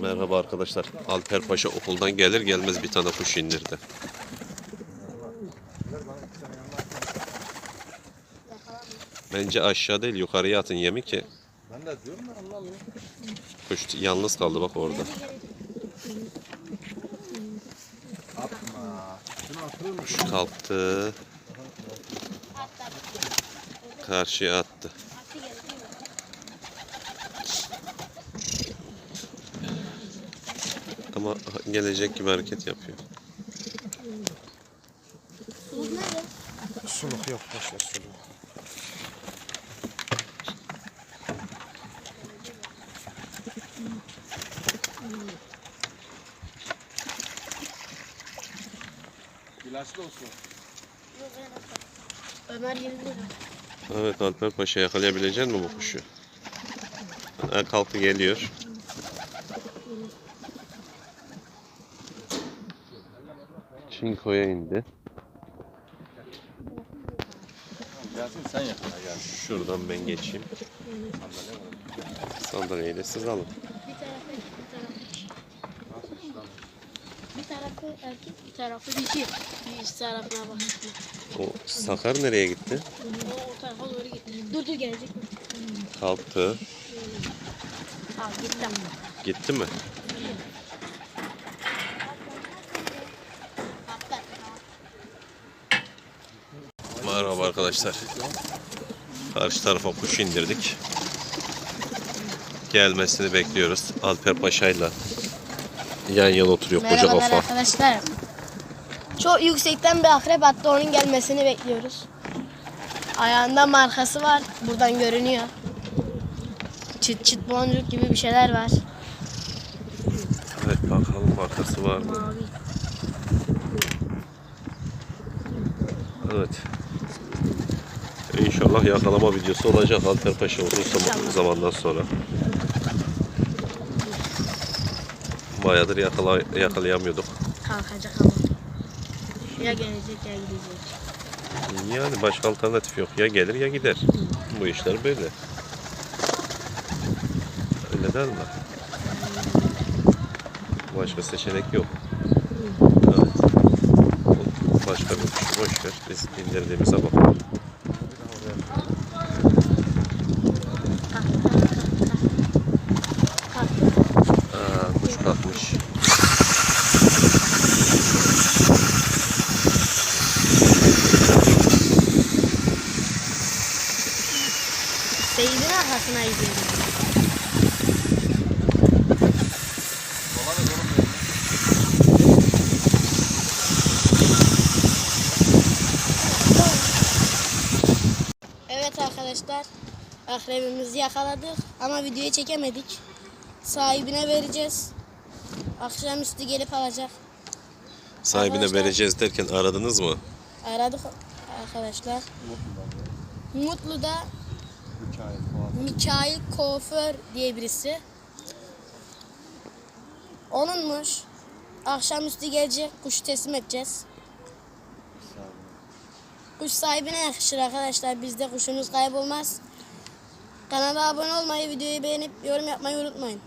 Merhaba arkadaşlar. Alper Paşa okuldan gelir gelmez bir tane kuş indirdi. Bence aşağı değil yukarıya atın yemi ki Ben de diyorum da anlamıyorum. kuş yalnız kaldı bak orada. Atma. Kuş kalktı. Karşıya attı. Ama gelecek gibi hareket yapıyor. Suluk yok. Boş ver suluğu. İlaçlı olsun. Ömer yerinde mi? Evet Alper Paşa yakalayabilecek mi bu kuşu? Ha, kalktı geliyor. Çinko'ya indi. Gelsin sen yakına gel. Şuradan ben geçeyim. Sandalyeyi de siz alın. Bir tarafı erkek, bir tarafı dişi. Bir iç tarafına bak. O Sakar nereye gitti? O, tarafa doğru gitti. Dur dur gelecek. Kalktı. Al gittim. Gitti mi? Merhaba arkadaşlar. Karşı tarafa kuş indirdik. Gelmesini bekliyoruz. Alper Paşa'yla yan yana oturuyor koca kafa. arkadaşlar. Çok yüksekten bir akrep attı onun gelmesini bekliyoruz. Ayağında markası var. Buradan görünüyor. Çıt çıt boncuk gibi bir şeyler var. Evet bakalım markası var mı? Evet. İnşallah yakalama videosu olacak Alper Paşa uzun zaman- zamandan sonra. Bayağıdır yakala, yakalayamıyorduk. Kalkacak ama. Ya gelecek ya gidecek. Yani başka alternatif yok. Ya gelir ya gider. Bu işler böyle. Öyle değil mi? Başka seçenek yok. Evet. Başka bir kuş boş ver. Biz indirdiğimize bakalım. Aa, kuş kalkmış. Arkasına gidiyorum. Evet arkadaşlar. Akrebimizi yakaladık ama videoyu çekemedik. Sahibine vereceğiz. Akşamüstü gelip alacak. Sahibine Arkadaşlar- vereceğiz derken aradınız mı? Aradık arkadaşlar. Mutlu'da Hikaye falan. Mikail Kuaför diye birisi. Onunmuş. Akşamüstü gelecek. Kuşu teslim edeceğiz. Kuş sahibine yakışır arkadaşlar. Bizde kuşunuz kaybolmaz. Kanala abone olmayı, videoyu beğenip yorum yapmayı unutmayın.